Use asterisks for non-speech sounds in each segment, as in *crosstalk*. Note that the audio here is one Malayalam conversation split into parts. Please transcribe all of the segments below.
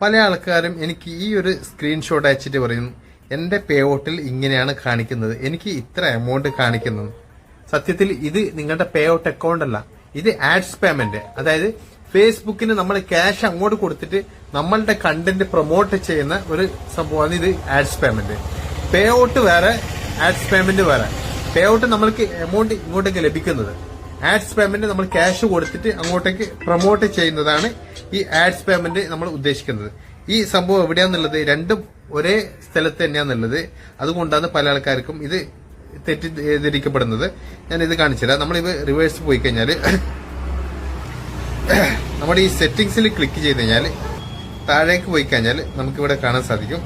പല ആൾക്കാരും എനിക്ക് ഈ ഒരു സ്ക്രീൻഷോട്ട് അയച്ചിട്ട് പറയുന്നു എന്റെ പേ ഔട്ടിൽ ഇങ്ങനെയാണ് കാണിക്കുന്നത്. എനിക്ക് ഇത്ര എമൗണ്ട് കാണിക്കുന്നത് സത്യത്തിൽ ഇത് നിങ്ങളുടെ പേ ഔട്ട് അക്കൗണ്ട് അല്ല. ഇത് ആഡ്സ് പേയ്മെന്റ് അതായത് ഫേസ്ബുക്കിന് നമ്മൾ ക്യാഷ് അങ്ങോട്ട് കൊടുത്തിട്ട് നമ്മളുടെ കണ്ടന്റ് പ്രൊമോട്ട് ചെയ്യുന്ന ഒരു സംഭവമാണ് ഇത് ആഡ്സ് പേയ്മെന്റ് പേ ഔട്ട് വേറെ ആഡ്സ് പേയ്മെന്റ് വേറെ. പേ ഔട്ട് നമ്മൾക്ക് എമൗണ്ട് ഇങ്ങോട്ടേക്ക് ലഭിക്കുന്നത്. ആഡ്സ് പേയ്മെന്റ് നമ്മൾ ക്യാഷ് കൊടുത്തിട്ട് അങ്ങോട്ടേക്ക് പ്രൊമോട്ട് ചെയ്യുന്നതാണ് ഈ ആഡ്സ് പേയ്മെന്റ് നമ്മൾ ഉദ്ദേശിക്കുന്നത്. ഈ സംഭവം എവിടെയാന്നുള്ളത് രണ്ടും ഒരേ സ്ഥലത്ത് തന്നെയാന്നുള്ളത്. അതുകൊണ്ടാണ് പല ആൾക്കാർക്കും ഇത് തെറ്റിദ്ധരിക്കപ്പെടുന്നത് ഞാൻ ഇത് കാണിച്ചുതരാം. നമ്മളിത് റിവേഴ്സ് പോയി കഴിഞ്ഞാൽ *coughs* നമ്മുടെ ഈ സെറ്റിംഗ്സിൽ ക്ലിക്ക് ചെയ്ത് കഴിഞ്ഞാൽ താഴേക്ക് പോയി കഴിഞ്ഞാൽ നമുക്കിവിടെ കാണാൻ സാധിക്കും.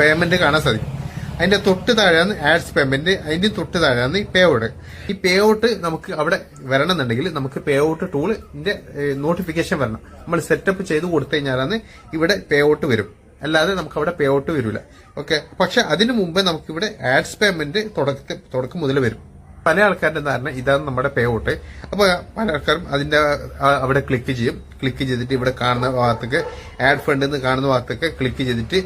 പേയ്മെന്റ് കാണാൻ സാധിക്കും. അതിന്റെ തൊട്ട് താഴെയാണ് ആഡ്സ് പേയ്മെന്റ് അതിന്റെ തൊട്ട് താഴെയാണ് ഈ പേ ഔട്ട് ഈ പേ ഔട്ട് നമുക്ക് അവിടെ വരണമെന്നുണ്ടെങ്കിൽ നമുക്ക് പേ ഔട്ട് ടൂളിന്റെ നോട്ടിഫിക്കേഷൻ വരണം. നമ്മൾ സെറ്റപ്പ് ചെയ്ത് കൊടുത്തു കഴിഞ്ഞാലാണ് ഇവിടെ പേ ഔട്ട് വരും. അല്ലാതെ നമുക്ക് അവിടെ പേ ഔട്ട് വരില്ല ഓക്കെ പക്ഷെ അതിനു മുമ്പേ നമുക്ക് ഇവിടെ ആഡ്സ് പേയ്മെന്റ് തുടക്ക തുടക്കം മുതൽ വരും. പല ആൾക്കാരുടെ ധാരണ ഇതാണ് നമ്മുടെ പേ ഔട്ട് അപ്പൊ പല ആൾക്കാരും അതിന്റെ അവിടെ ക്ലിക്ക് ചെയ്യും. ക്ലിക്ക് ചെയ്തിട്ട് ഇവിടെ കാണുന്ന ഭാഗത്തേക്ക് ആഡ് ഫണ്ട് എന്ന് കാണുന്ന ഭാഗത്തേക്ക് ക്ലിക്ക് ചെയ്തിട്ട്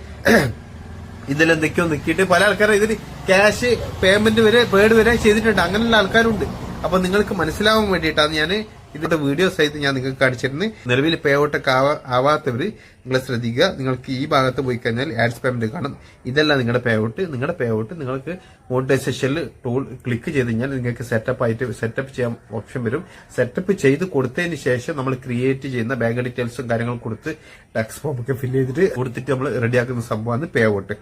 ഇതിലെന്തൊക്കെയോ നിൽക്കിയിട്ട് പല ആൾക്കാരും ഇതിന് ക്യാഷ് പേയ്മെന്റ് വരെ പേഡ് വരെ ചെയ്തിട്ടുണ്ട്. അങ്ങനെയുള്ള ആൾക്കാരുണ്ട്. അപ്പൊ നിങ്ങൾക്ക് മനസ്സിലാവാൻ വേണ്ടിയിട്ടാണ് ഞാൻ ഇതിന്റെ വീഡിയോ സഹിതം ഞാൻ നിങ്ങൾക്ക് കാണിച്ചിരുന്നത് നിലവിൽ പേ ഔട്ടൊക്കെ ആവാത്തവർ നിങ്ങൾ ശ്രദ്ധിക്കുക. നിങ്ങൾക്ക് ഈ ഭാഗത്ത് പോയി കഴിഞ്ഞാൽ ആഡ്സ് പേയ്മെന്റ് കാണും. ഇതെല്ലാം നിങ്ങളുടെ പേ ഔട്ട് നിങ്ങളുടെ പേ ഔട്ട് നിങ്ങൾക്ക് മോണിറ്റൈസേഷനിൽ ടൂൾ ക്ലിക്ക് ചെയ്ത് കഴിഞ്ഞാൽ നിങ്ങൾക്ക് സെറ്റപ്പ് ആയിട്ട് സെറ്റപ്പ് ചെയ്യാൻ ഓപ്ഷൻ വരും. സെറ്റപ്പ് ചെയ്ത് കൊടുത്തതിന് ശേഷം നമ്മൾ ക്രിയേറ്റ് ചെയ്യുന്ന ബാങ്ക് ഡീറ്റെയിൽസും കാര്യങ്ങളും കൊടുത്ത് ടാക്സ് ഫോം ഒക്കെ ഫില്ല് ചെയ്തിട്ട് കൊടുത്തിട്ട് നമ്മൾ റെഡിയാക്കുന്ന സംഭവമാണ് പേ ഔട്ട്